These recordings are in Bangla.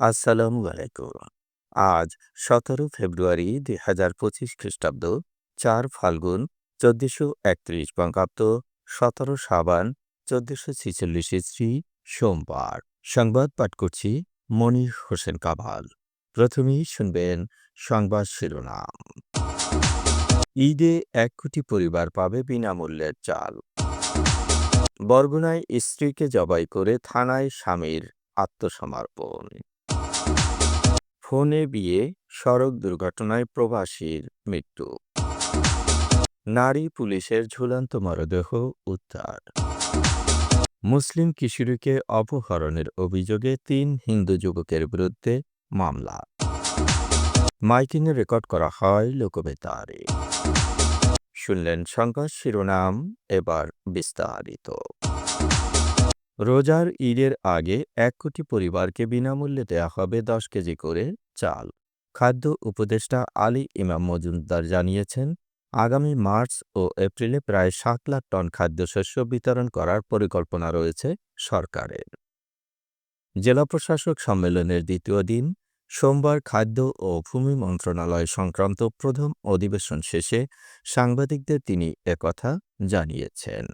আসসালামু আলাইকুম। আজ সতেরো ফেব্রুয়ারি দুই হাজার পঁচিশ খ্রিস্টাব্দ, চার ফাল্গুন চোদ্দশো একত্রিশ বঙ্গাব্দ, সতেরো সাবান চোদ্দশো ছিচল্লিশ ইস্ত্রি সোমবার। সংবাদ পাঠ করছি মনির হোসেন কামাল। প্রথমেই শুনবেন সংবাদ শিরোনাম। ঈদে এক কোটি পরিবার পাবে বিনামূল্যের চাল। বরগুনায় স্ত্রীকে জবাই করে থানায় স্বামীর আত্মসমর্পণ। ফোনে বিয়ে, সড়ক দুর্ঘটনায় প্রবাসীর মৃত্যু। নারী পুলিশের ঝুলন্ত মরদেহ উদ্ধার। মুসলিম কিশোরীকে অপহরণের অভিযোগে তিন হিন্দু যুবকের বিরুদ্ধে মামলা। মাইকিংয়ে রেকর্ড করা হয় লোকবেতারে। শুনলেন সংবাদ শিরোনাম, এবার বিস্তারিত। রোজার ঈদের আগে এক কোটি পরিবারকে বিনামূল্যে দেয়া হবে দশ কেজি করে চাল। খাদ্য উপদেষ্টা আলী ইমাম মজুমদার জানিয়েছেন, আগামী মার্চ ও এপ্রিলে প্রায় সাত লাখ টন খাদ্যশস্য বিতরণ করার পরিকল্পনা রয়েছে সরকারের। জেলা প্রশাসক সম্মেলনের দ্বিতীয় দিন, সোমবার খাদ্য ও ভূমি মন্ত্রণালয় সংক্রান্ত প্রথম অধিবেশন শেষে সাংবাদিকদের তিনি একথা জানিয়েছেন।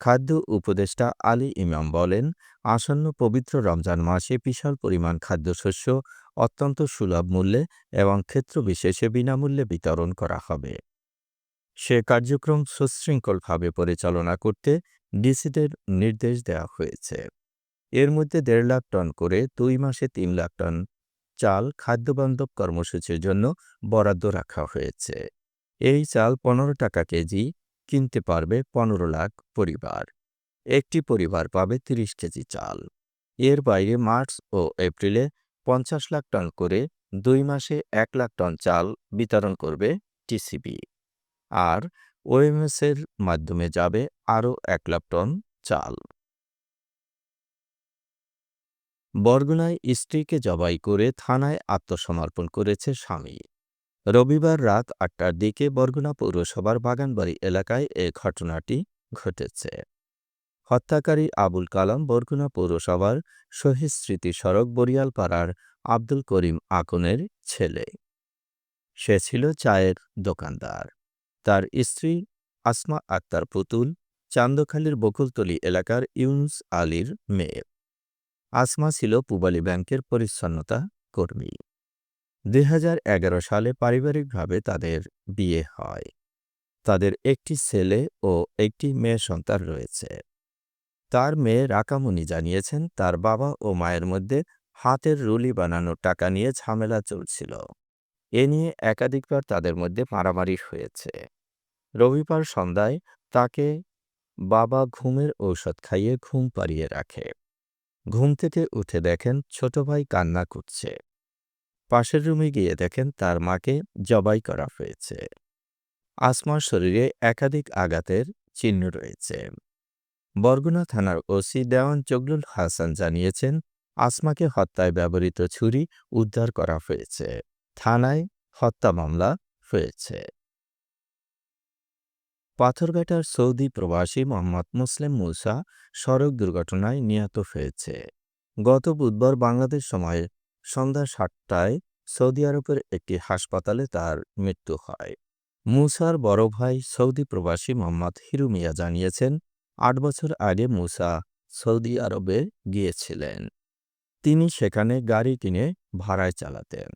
খাদ্য উপদেষ্টা আলী ইমাম বলেন, আসন্ন পবিত্র রমজান মাসে বিশাল পরিমাণ খাদ্যশস্য অত্যন্ত সুলভ মূল্যে এবং ক্ষেত্রবিশেষে বিনামূল্যে বিতরণ করা হবে। সে কার্যক্রম সুশৃঙ্খলভাবে পরিচালনা করতে ডিসিদের নির্দেশ দেওয়া হয়েছে। এর মধ্যে দেড় লাখ টন করে দুই মাসে তিন লাখ টন চাল খাদ্যবান্ধব কর্মসূচির জন্য বরাদ্দ রাখা হয়েছে। এই চাল পনেরো টাকা কেজি কিনতে পারবে পনেরো লাখ পরিবার। একটি পরিবার পাবে তিরিশ কেজি চাল। এর বাইরে মার্চ ও এপ্রিলে পঞ্চাশ লাখ টন করে দুই মাসে এক লাখ টন চাল বিতরণ করবে টিসিবি। আর ওএমএসের মাধ্যমে যাবে আরও এক লাখ টন চাল। বরগুনায় স্ত্রীকে জবাই করে থানায় আত্মসমর্পণ করেছে স্বামী। রবিবার রাত আটটার দিকে বরগুনা পৌরসভার বাগানবাড়ি এলাকায় এ ঘটনাটি ঘটেছে। হত্যাকারী আবুল কালাম বরগুনা পৌরসভার শহীদ স্মৃতি সড়ক বরিয়ালপাড়ার আব্দুল করিম আকনের ছেলে। সে ছিল চায়ের দোকানদার। তার স্ত্রী আসমা আক্তার পুতুল চান্দখালীর বকুলতলি এলাকার ইউনুস আলীর মেয়ে। আসমা ছিল পুবালী ব্যাংকের পরিচ্ছন্নতা কর্মী। দুই হাজার এগারো সালে পারিবারিকভাবে তাদের বিয়ে হয়। তাদের একটি ছেলে ও একটি মেয়ে সন্তান রয়েছে। তার মেয়ে রাকামণি জানিয়েছেন, তার বাবা ও মায়ের মধ্যে হাতের রুলি বানানোর টাকা নিয়ে ঝামেলা চলছিল। এ নিয়ে একাধিকবার তাদের মধ্যে মারামারি হয়েছে। রবিবার সন্ধ্যায় তাকে বাবা ঘুমের ঔষধ খাইয়ে ঘুম পাড়িয়ে রাখে। ঘুম থেকে উঠে দেখেন ছোট ভাই কান্না করছে। পাশের রুমে গিয়ে দেখেন তার মাকে জবাই করা হয়েছে। আসমার শরীরে একাধিক আঘাতের চিহ্ন রয়েছে। বরগুনা থানার ওসি দেওয়ান চগলুল হাসান জানিয়েছেন, আসমাকে হত্যায় ব্যবহৃত ছুরি উদ্ধার করা হয়েছে। থানায় হত্যা মামলা হয়েছে। পাথরঘাটার সৌদি প্রবাসী মোহাম্মদ মুসলিম মুসা সড়ক দুর্ঘটনায় নিহত হয়েছে। গত বুধবার বাংলাদেশ সময় সন্ধ্যা সাতটায় সৌদি আরবের একটি হাসপাতালে তার মৃত্যু হয়। মুসার বড় ভাই সৌদি প্রবাসী মোহাম্মদ হিরু মিয়া জানিয়েছেন, আট বছর আগে মুসা সৌদি আরবে গিয়েছিলেন। তিনি সেখানে গাড়ি কিনে ভাড়ায় চালাতেন।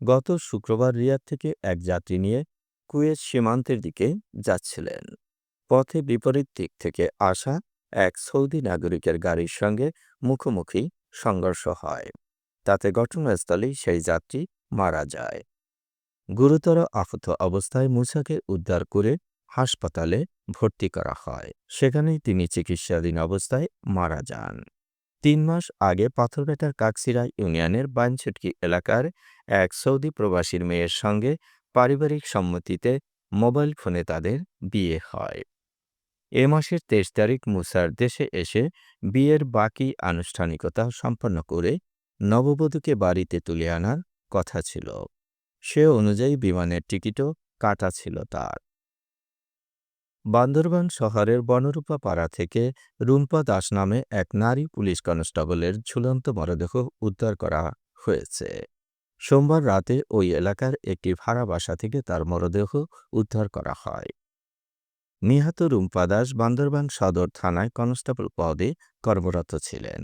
গত শুক্রবার রিয়াদ থেকে এক যাত্রী নিয়ে কুয়েত সীমান্তের দিকে যাচ্ছিলেন। পথে বিপরীত দিক থেকে আসা এক সৌদি নাগরিকের গাড়ির সঙ্গে মুখোমুখি সংঘর্ষ হয়। তাতে ঘটনাস্থলেই সেই যাত্রী মারা যায়। গুরুতর আহত অবস্থায় মুসাকে উদ্ধার করে হাসপাতালে ভর্তি করা হয়। সেখানেই তিনি চিকিৎসাধীন অবস্থায় মারা যান। তিন মাস আগে পাথরঘাটার কাকসিরা ইউনিয়নের বানছুটকি এলাকার এক সৌদি প্রবাসীর মেয়ের সঙ্গে পারিবারিক সম্মতিতে মোবাইল ফোনে তাদের বিয়ে হয়। এ মাসের তেইশ তারিখ মুসার দেশে এসে বিয়ের বাকি আনুষ্ঠানিকতা সম্পন্ন করে নববধূকে বাড়িতে তুলে আনার কথা ছিল। সে অনুযায়ী বিমানের টিকিটও কাটা ছিল তার। বান্দরবান শহরের বনরূপা পাড়া থেকে রুম্পা দাস নামে এক নারী পুলিশ কনস্টেবলের ঝুলন্ত মরদেহ উদ্ধার করা হয়েছে। সোমবার রাতে ওই এলাকার একটি ভাড়া বাসা থেকে তার মরদেহ উদ্ধার করা হয়। নিহত রুম্পা দাস বান্দরবান সদর থানায় কনস্টেবল পদে কর্মরত ছিলেন।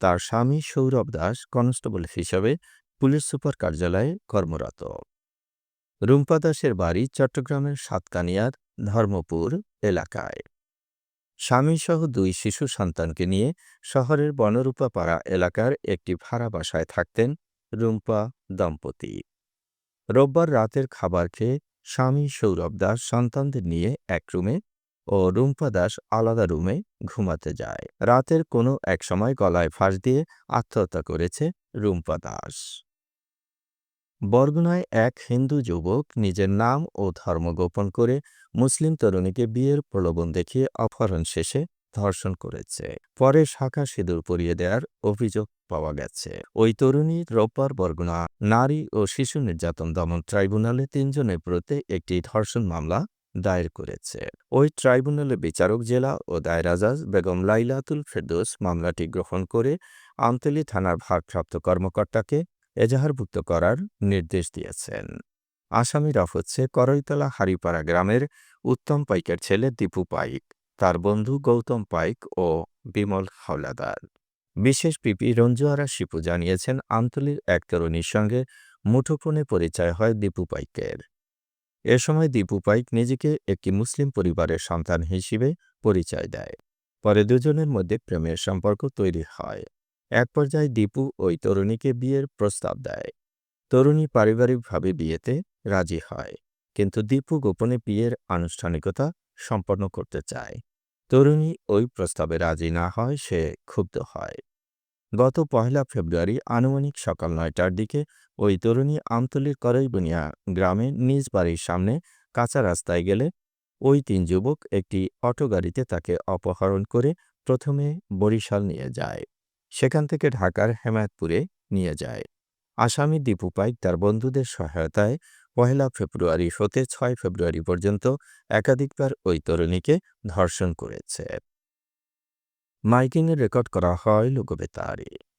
তার স্বামী সৌরভ দাস কনস্টেবল হিসাবে পুলিশ সুপার কার্যালয়ে কর্মরত। রুম্পা দাসের বাড়ি চট্টগ্রামের সাতকানিয়ার ধর্মপুর এলাকায়। স্বামীসহ দুই শিশু সন্তানকে নিয়ে শহরের বনরূপাপাড়া এলাকার একটি ভাড়া বাসায় থাকতেন রুম্পা দম্পতি। রোববার রাতের খাবার খেয়ে স্বামী সৌরভ দাস সন্তানদের নিয়ে এক রুমে ও রুম্পা দাস আলাদা রুমে ঘুমাতে যায়। রাতের কোনো এক সময় গলায় ফাঁস দিয়ে আত্মহত্যা করেছে রুম্পা দাস। বরগুনায় এক হিন্দু যুবক নিজের নাম ও ধর্ম গোপন করে মুসলিম তরুণীকে বিয়ের প্রলোভন দেখিয়ে অপহরণ শেষে ধর্ষণ করেছে। পরে শাখা সিঁদুর পরিয়ে দেওয়ার অভিযোগ পাওয়া গেছে। ওই তরুণী রোববার বরগুনা নারী ও শিশু নির্যাতন দমন ট্রাইব্যুনালে তিনজনের বিরুদ্ধে একটি ধর্ষণ মামলা দায়ের করেছে। ওই ট্রাইব্যুনালে বিচারক জেলা ও দায়রাজাজ বেগম লাইলাতুল ফেরদোস মামলাটি গ্রহণ করে আমতলী থানার ভারপ্রাপ্ত কর্মকর্তাকে এজাহারভুক্ত করার নির্দেশ দিয়েছেন। আসামিরা হচ্ছে করইতলা হারিপাড়া গ্রামের উত্তম পাইকের ছেলে দীপু পাইক, তার বন্ধু গৌতম পাইক ও বিমল হাওলাদার। বিশেষ পিপি রঞ্জুয়ারা শিপু জানিয়েছেন, আমতলির এক তরুণীর সঙ্গে মুঠোফোনে পরিচয় হয় দীপু পাইকের। এ সময় দীপু পাইক নিজেকে একটি মুসলিম পরিবারের সন্তান হিসেবে পরিচয় দেয়। পরে দুজনের মধ্যে প্রেমের সম্পর্ক তৈরি হয়। এক পর্যায়ে দীপু ওই তরুণীকে বিয়ের প্রস্তাব দেয়। তরুণী পারিবারিকভাবে বিয়েতে রাজি হয়, কিন্তু দীপু গোপনে বিয়ের আনুষ্ঠানিকতা সম্পন্ন করতে চায়। তরুণী ওই প্রস্তাবে রাজি না হয়, সে ক্ষুব্ধ হয়। গত পহেলা ফেব্রুয়ারি আনুমানিক সকাল নয়টার দিকে ওই তরুণী আমতলির করইবনিয়া গ্রামে নিজ বাড়ির সামনে কাঁচা রাস্তায় গেলে ওই তিন যুবক একটি অটো গাড়িতে তাকে অপহরণ করে প্রথমে বরিশাল নিয়ে যায়। সেখান থেকে ঢাকার হেমায়তপুরে নিয়ে যায়। আসামি দীপু পাইক তার বন্ধুদের সহায়তায় পহেলা ফেব্রুয়ারি হতে ছয় ফেব্রুয়ারি পর্যন্ত একাধিকবার ওই তরুণীকে ধর্ষণ করেছে। মাইকিংয়ে রেকর্ড করা হয় লোকবেতারে।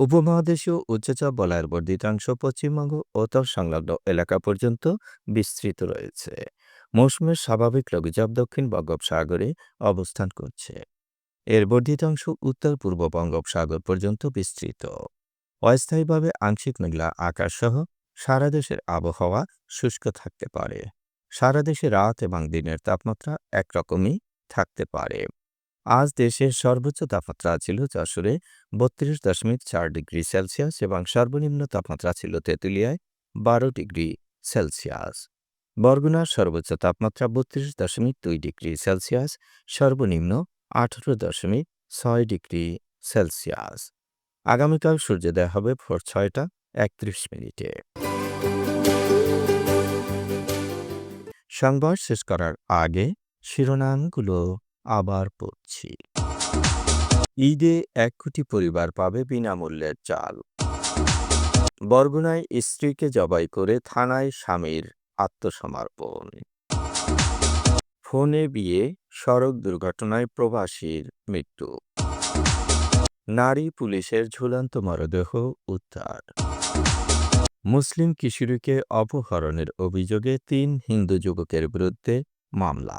উপমহাদেশীয় উচ্চচাপ বলয়ের বর্ধিতাংশ পশ্চিমবঙ্গ ও তার সংলগ্ন এলাকা পর্যন্ত বিস্তৃত রয়েছে। মৌসুমের স্বাভাবিক লঘুচাপ দক্ষিণ বঙ্গোপসাগরে অবস্থান করছে। এর বর্ধিতাংশ উত্তর পূর্ব বঙ্গোপসাগর পর্যন্ত বিস্তৃত। অস্থায়ীভাবে আংশিক মেঘলা আকাশসহ সারা দেশের আবহাওয়া শুষ্ক থাকতে পারে। সারা দেশে রাত এবং দিনের তাপমাত্রা একরকমই থাকতে পারে। আজ দেশের সর্বোচ্চ তাপমাত্রা ছিল যশোরে বত্রিশ দশমিক চার ডিগ্রি সেলসিয়াস এবং সর্বনিম্ন তাপমাত্রা ছিল তেঁতুলিয়ায় বারো ডিগ্রি সেলসিয়াস। বরগুনার সর্বোচ্চ তাপমাত্রা বত্রিশ দশমিক দুই ডিগ্রি সেলসিয়াস, সর্বনিম্ন আঠারো দশমিক ছয় ডিগ্রি সেলসিয়াস। আগামীকাল সূর্যোদয় হবে ভোর ছয়টা একত্রিশ মিনিটে। সংবাদ শেষ করার আগে শিরোনামগুলো আবার পড়ছি। ঈদে এক কোটি পরিবার পাবে বিনামূল্যের চাল। বরগুনায় স্ত্রীকে জবাই করে থানায় স্বামীর আত্মসমর্পণ। ফোনে বিয়ে, সড়ক দুর্ঘটনায় প্রবাসীর মৃত্যু। নারী পুলিশের ঝুলন্ত মরদেহ উদ্ধার। মুসলিম কিশোরীকে অপহরণের অভিযোগে তিন হিন্দু যুবকের বিরুদ্ধে মামলা।